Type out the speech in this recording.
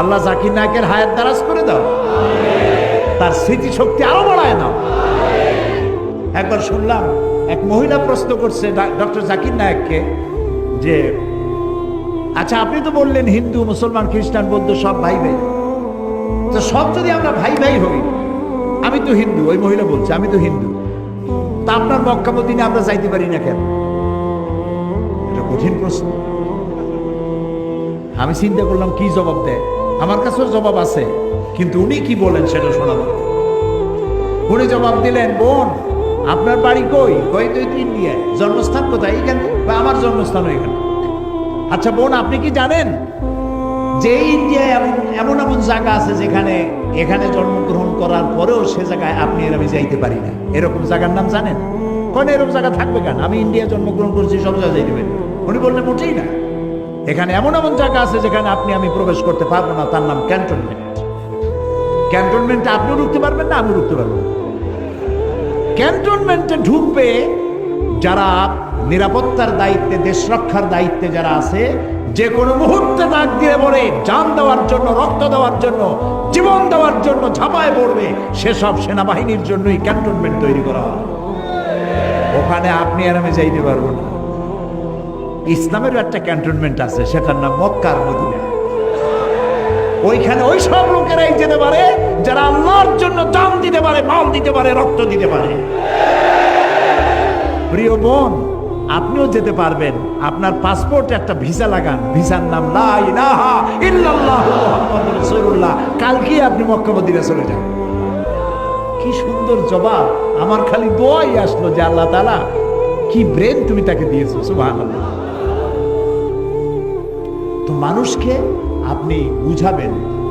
আল্লাহ জাকির নায়কের হায়াত দারাজ করে দাও, তার স্মৃতি শক্তি আরও বাড়ায় নাও। একবার শুনলাম এক মহিলা প্রশ্ন করছে ডক্টর জাকির নায়ককে যে আচ্ছা আপনি তো বললেন হিন্দু, মুসলমান, খ্রিস্টান, বৌদ্ধ সব ভাই ভাই তো সব যদি আমরা ভাই ভাই হই, আমি তো হিন্দু, ওই মহিলা বলছে, আমি তো হিন্দু। তা আপনার মক্কা মদিনে আমরা যাইতে পারি না কেন? এটা কঠিন প্রশ্ন। আমি চিন্তা করলাম, কি জবাব দেয়? আমার কাছেও জবাব আছে, কিন্তু উনি কি বলেন সেটা শোনা দরকার উনি জবাব দিলেন, বোন, আপনার বাড়ি কই? কই তুই ইন্ডিয়ায়। জন্মস্থান কোথায়? এখানে বা আমার জন্মস্থান এখানে আচ্ছা বোন, আপনি কি জানেন যে ইন্ডিয়ায় এমন এমন এমন জায়গা আছে যেখানে, এখানে জন্মগ্রহণ করার পরেও সে জায়গায় আপনি আর আমি যাইতে পারি না? এরকম জায়গার নাম জানেন? কোন এরকম জায়গা থাকবে কেন? আমি ইন্ডিয়া জন্মগ্রহণ করছি, সব জায়গায় যাইতে পারি উনি বললেন মোটেই না। এখানে এমন এমন জায়গা আছে যেখানে আপনি, আমি প্রবেশ করতে পারব না, তার নাম ক্যান্টনমেন্ট ক্যান্টনমেন্টে আপনিও ঢুকতে পারবেন না, আমিও ঢুকতে পারব ক্যান্টনমেন্টে ঢুকবে যারা নিরাপত্তার দায়িত্বে, দেশ রক্ষার দায়িত্বে যারা আছে, যে কোনো মুহূর্তে ডাক দিয়ে বলে জান দেওয়ার জন্য, রক্ত দেওয়ার জন্য, জীবন দেওয়ার জন্য ঝাঁপায় পড়বে, সেসব সেনাবাহিনীর জন্যই ক্যান্টনমেন্ট তৈরি করা হয়। ওখানে আপনি আর আমি যাইতে পারব না। ইসলামের একটা ক্যান্টনমেন্ট আছে, সেটার নাম মক্কার মদিনা। ওইখানে ওই সব লোকেরাই যেতে পারে, যারা আল্লাহর জন্য দাম দিতে পারে, মাল দিতে পারে, রক্ত দিতে পারে। প্রিয় বোন, আপনিও যেতে পারবেন। আপনার পাসপোর্টে একটা ভিসা লাগান। ভিসার নাম রাসূলুল্লাহ। কালকেই আপনি মক্কা মদিনা চলে যান। কি সুন্দর জবাব। আমার খালি দোয়াই আসলো যে আল্লাহ তাআলা, কি ব্রেন তুমি তাকে দিয়েছ, সুবহানাল্লাহ। তো মানুষকে আপনি বুঝাবেন।